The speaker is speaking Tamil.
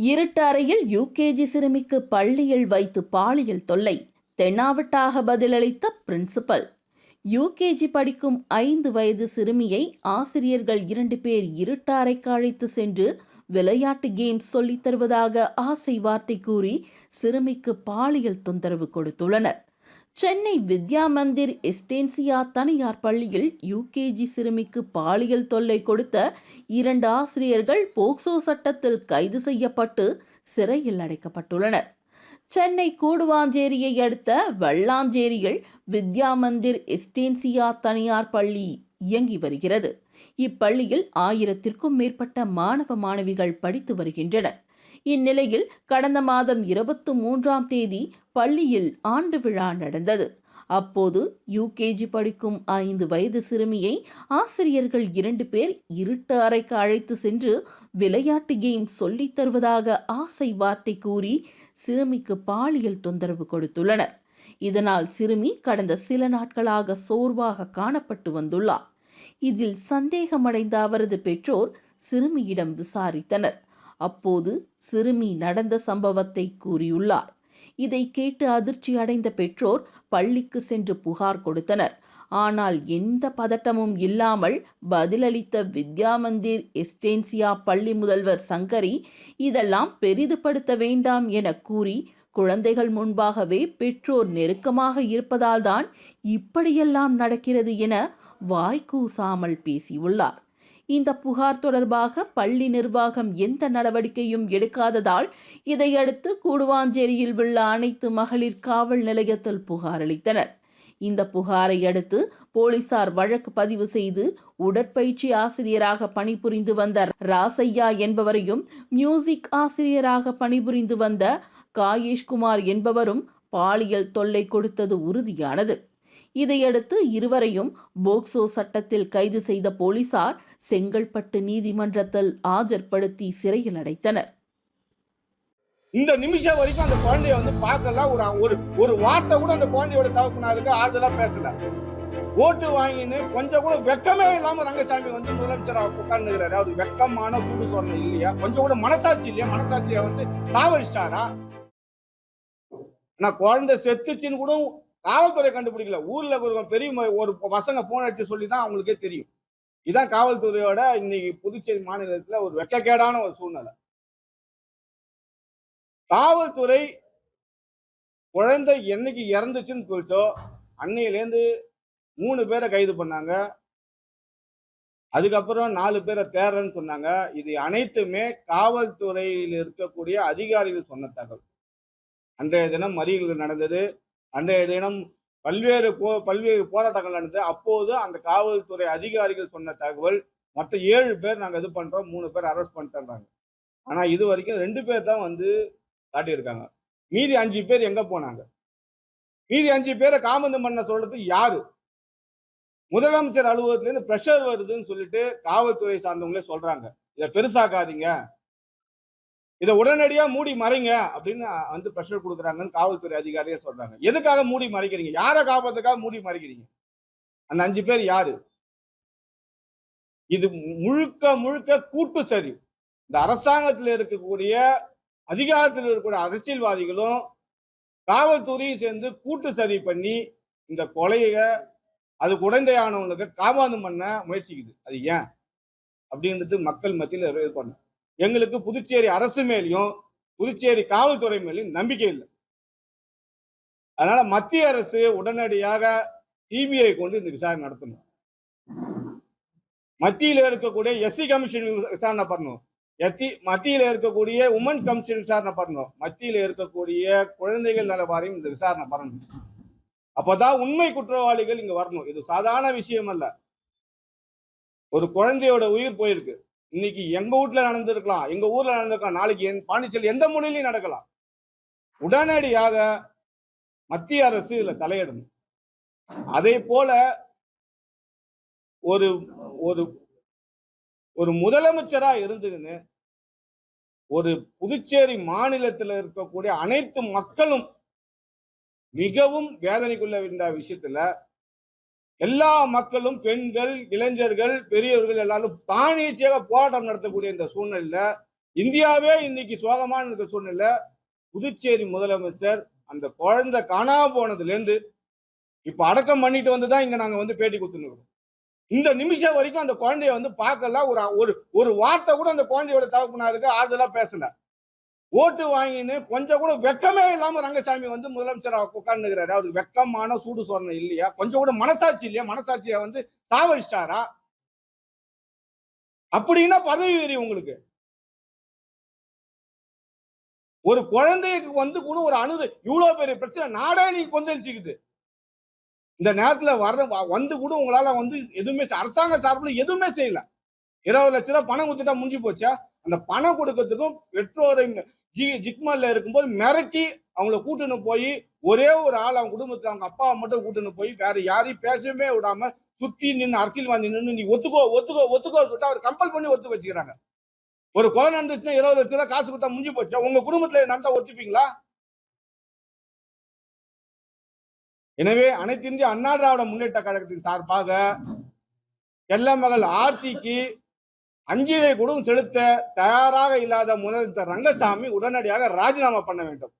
இருட்டறையில் யூகேஜி சிறுமிக்கு பள்ளியில் வைத்து பாலியல் தொல்லை. தென்னாவட்டாக பதிலளித்த பிரின்சிபல். யூகேஜி படிக்கும் ஐந்து வயது சிறுமியை ஆசிரியர்கள் இரண்டு பேர் இருட்டறைக்கு அழைத்து சென்று விளையாட்டு கேம்ஸ் சொல்லித் தருவதாக ஆசை வார்த்தை கூறி சிறுமிக்கு பாலியல் தொந்தரவு கொடுத்துள்ளனர். சென்னை வித்யா மந்திர் எஸ்டேன்சியா தனியார் பள்ளியில் யூகேஜி சிறுமிக்கு பாலியல் தொல்லை கொடுத்த இரண்டு ஆசிரியர்கள் போக்சோ சட்டத்தில் கைது செய்யப்பட்டு சிறையில் அடைக்கப்பட்டுள்ளனர். சென்னை கூடுவாஞ்சேரியை அடுத்த வெள்ளாஞ்சேரியில் வித்யா மந்திர் எஸ்டேன்சியா தனியார் பள்ளி இயங்கி வருகிறது. இப்பள்ளியில் ஆயிரத்திற்கும் மேற்பட்ட மாணவ மாணவிகள் படித்து வருகின்றனர். இந்நிலையில் கடந்த மாதம் இருபத்தி மூன்றாம் தேதி பள்ளியில் ஆண்டு விழா நடந்தது. அப்போது யூகேஜி படிக்கும் ஐந்து வயது சிறுமியை ஆசிரியர்கள் இரண்டு பேர் இருட்டு அறைக்கு அழைத்து சென்று விளையாட்டு கேம் சொல்லித் தருவதாக ஆசை வார்த்தை கூறி சிறுமிக்கு பாலியல் தொந்தரவு கொடுத்துள்ளனர். இதனால் சிறுமி கடந்த சில நாட்களாக சோர்வாக காணப்பட்டு வந்துள்ளார். இதில் சந்தேகமடைந்த அவரது பெற்றோர் சிறுமியிடம் விசாரித்தனர். அப்போது சிறுமி நடந்த சம்பவத்தை கூறியுள்ளார். இதை கேட்டு அதிர்ச்சி அடைந்த பெற்றோர் பள்ளிக்கு சென்று புகார் கொடுத்தனர். ஆனால் எந்த பதட்டமும் இல்லாமல் பதிலளித்த வித்யா மந்திர் எஸ்டேன்சியா பள்ளி முதல்வர் சங்கரி இதெல்லாம் பெரிதுபடுத்த வேண்டாம் என கூறி குழந்தைகள் முன்பாகவே பெற்றோர் நெருக்கமாக இருப்பதால்தான் இப்படியெல்லாம் நடக்கிறது என வாய்க்கூசாமல் பேசியுள்ளார். இந்த புகார் தொடர்பாக பள்ளி நிர்வாகம் எந்த நடவடிக்கையும் எடுக்காததால் இதையடுத்து கூடுவாஞ்சேரியில் உள்ள அனைத்து மகளிர் காவல் நிலையத்தில் புகார் அளித்தனர். இந்த புகாரை அடுத்து போலீசார் வழக்கு பதிவு செய்து உடற்பயிற்சி ஆசிரியராக பணிபுரிந்து வந்த ராசையா என்பவரையும் மியூசிக் ஆசிரியராக பணிபுரிந்து வந்த காயேஷ்குமார் என்பவரும் பாலியல் தொல்லை கொடுத்தது உறுதியானது. இதையடுத்து இருவரையும் போக்சோ சட்டத்தில் கைது செய்த போலீசார் செங்கல்பட்டு நீதிமன்றத்தில் ஆஜர்படுத்தி சிறையில் அடைத்தனர். இந்த நிமிஷம் வரைக்கும் அந்த குழந்தைய வந்து பார்க்கல. ஒரு ஒரு ஒரு வார்த்தை கூட அந்த குழந்தையோட தகப்பனாருக்கு ஆறுதலா பேசல. ஓட்டு வாங்கின்னு கொஞ்சம் கூட வெக்கமே இல்லாம ரங்கசாமி வந்து முதலமைச்சர் உட்கார்ந்துக்கிறாரு. அவர் வெக்கமான சூடு சொன்ன இல்லையா? கொஞ்சம் கூட மனசாட்சி இல்லையா? மனசாட்சியை வந்து சாவடிச்சிட்டாரா? நான் குழந்தை செத்துச்சின்னு கூட காவல்துறை கண்டுபிடிக்கல. ஊர்ல ஒரு பெரிய ஒரு பசங்க போன் அடிச்சு சொல்லி தான் அவங்களுக்கே தெரியும். இதான் காவல்துறையோட இன்னைக்கு புதுச்சேரி மாநிலத்துல ஒரு வெக்கக்கேடான ஒரு சூழ்நிலை. காவல்துறை குழந்தை என்னைக்கு இறந்துச்சுன்னு சொல்லிச்சோ அன்னையிலேருந்து மூணு பேரை கைது பண்ணாங்க. அதுக்கப்புறம் நாலு பேரை தேர்றன்னு சொன்னாங்க. இது அனைத்துமே காவல்துறையில் இருக்கக்கூடிய அதிகாரிகள் சொன்ன தகவல். அன்றைய தினம் மறியல் நடந்தது. அன்றைய தினம் பல்வேறு போ பல்வேறு போராட்டங்கள் நடந்தது. அப்போது அந்த காவல்துறை அதிகாரிகள் சொன்ன தகவல் மொத்தம் ஏழு பேர் நாங்கள் இது பண்ணுறோம் மூணு பேர் அரெஸ்ட் பண்ணிட்டோம்றாங்க ஆனால் இது வரைக்கும் ரெண்டு பேர் தான் வந்து காட்டியிருக்காங்க. மீதி அஞ்சு பேர் எங்கே போனாங்க? மீதி அஞ்சு பேரை காமந்து பண்ண சொல்றது யாரு? முதலமைச்சர் அலுவலகத்துல ப்ரெஷர் வருதுன்னு சொல்லிட்டு காவல்துறை சார்ந்தவங்களே சொல்றாங்க. இதை பெருசாக்காதீங்க. இதை உடனடியா மூடி மறைங்க அப்படின்னு வந்து ப்ரெஷர் கொடுக்குறாங்கன்னு காவல்துறை அதிகாரியே சொல்றாங்க. எதுக்காக மூடி மறைக்கிறீங்க? யாரை காப்பாத்துக்காக மூடி மறைக்கிறீங்க? அந்த அஞ்சு பேர் யாரு? இது முழுக்க முழுக்க கூட்டு சரி இந்த அரசாங்கத்தில் இருக்கக்கூடிய அதிகாரத்தில் இருக்கக்கூடிய அரசியல்வாதிகளும் காவல்துறையும் சேர்ந்து கூட்டு சதி பண்ணி இந்த கொலையை அது குழந்தையானவங்களுக்கு காபாந்து பண்ண முயற்சிக்குது. அது ஏன்? அப்படின்றது மக்கள் மத்தியில் இது பண்ணும் எங்களுக்கு புதுச்சேரி அரசு மேலேயும் புதுச்சேரி காவல்துறை மேலேயும் நம்பிக்கை இல்லை. அதனால மத்திய அரசு உடனடியாக சிபிஐ கொண்டு இந்த விசாரணை நடத்தணும். மத்தியில இருக்கக்கூடிய எஸ்சி கமிஷன் விசாரணை பண்ணணும். எத்தி மத்தியில இருக்கக்கூடிய உமன்ஸ் கமிஷன் விசாரணை பண்ணணும். மத்தியில இருக்கக்கூடிய குழந்தைகள் நல வாரியம் இந்த விசாரணை பண்ணணும். அப்பதான் உண்மை குற்றவாளிகள் இங்க வரணும். இது சாதாரண விஷயம் அல்ல. ஒரு குழந்தையோட உயிர் போயிருக்கு. இன்னைக்கு எங்க வீட்ல நடந்திருக்கலாம் எங்க ஊர்ல நடந்திருக்கலாம் நாளைக்கு என் பாண்டிச்சேரி எந்த மொழிலையும் நடக்கலாம். உடனடியாக மத்திய அரசு இதுல தலையிடணும். அதே போல ஒரு ஒரு ஒரு முதலமைச்சரா இருந்துன்னு ஒரு புதுச்சேரி மாநிலத்தில் இருக்கக்கூடிய அனைத்து மக்களும் மிகவும் வேதனைக்குள்ள இந்த விஷயத்துல எல்லா மக்களும் பெண்கள் இளைஞர்கள் பெரியவர்கள் எல்லாரும் தானியச்சியாக போராட்டம் நடத்தக்கூடிய இந்த சூழ்நிலையில இந்தியாவே இன்னைக்கு சோகமான இருக்கிற சூழ்நிலை புதுச்சேரி முதலமைச்சர் அந்த குழந்தை காணாம போனதுல இருந்து அடக்கம் பண்ணிட்டு வந்து தான் இங்க நாங்க வந்து பேட்டி கொடுத்துருக்கோம் இந்த நிமிஷம் வரைக்கும் அந்த குழந்தைய வந்து பார்க்கல. ஒரு ஒரு ஒரு வார்த்தை கூட அந்த குழந்தையோட தகப்பனாருக்கு ஆறுதலாக பேசலை. ஓட்டு வாங்கின்னு கொஞ்சம் கூட வெக்கமே இல்லாம ரங்கசாமி வந்து முதலமைச்சராக உட்கார்ந்துக்கிறாரு. அவருக்கு வெக்கமான சூடு சோரணை இல்லையா? கொஞ்சம் கூட மனசாட்சி இல்லையா? மனசாட்சியை வந்து சாவடிச்சிட்டாரா? அப்படின்னா பதவி வெறி உங்களுக்கு. ஒரு குழந்தைக்கு வந்து கூட ஒரு அணுது இவ்வளவு பெரிய பிரச்சனை நாடே நீங்க கொந்தளிச்சுக்குது இந்த நேரத்துல வர வ- வந்து கூட உங்களால வந்து எதுவுமே அரசாங்க சார்பில் எதுவுமே செய்யல. இருபது லட்ச ரூபாய் பணம் கொடுத்துட்டா முடிஞ்சு போச்சா? அந்த பணம் கொடுக்கறதுக்கும் பெற்றோரை ஜி ஜிக்மல்ல இருக்கும்போது மிரட்டி அவங்கள கூட்டுன்னு போய் ஒரே ஒரு ஆள் அவங்க குடும்பத்தில் அவங்க அப்பாவை மட்டும் கூட்டுன்னு போய் வேற யாரையும் பேசவே விடாம சுத்தி நின்று அரசியல்வாதி நின்று நீ ஒத்துக்கோ ஒத்துக்கோ ஒத்துக்கோ சொல்லிட்டு அவர் கம்பல் பண்ணி ஒத்து வச்சுக்கிறாங்க. ஒரு குழந்தை இருந்துச்சுன்னா இருபது லட்ச ரூபா காசு கொடுத்தா முடிஞ்சு போச்சு? உங்க குடும்பத்துல நடந்தா ஒத்துப்பீங்களா? எனவே அனைத்து இந்திய அண்ணா திராவிட முன்னேற்ற கழகத்தின் சார்பாக எல்ல மகள் ஆர்த்திக்கு அஞ்சலி கூட செலுத்த தயாராக இல்லாத முதலமைச்சர் ரங்கசாமி உடனடியாக ராஜினாமா பண்ண வேண்டும்.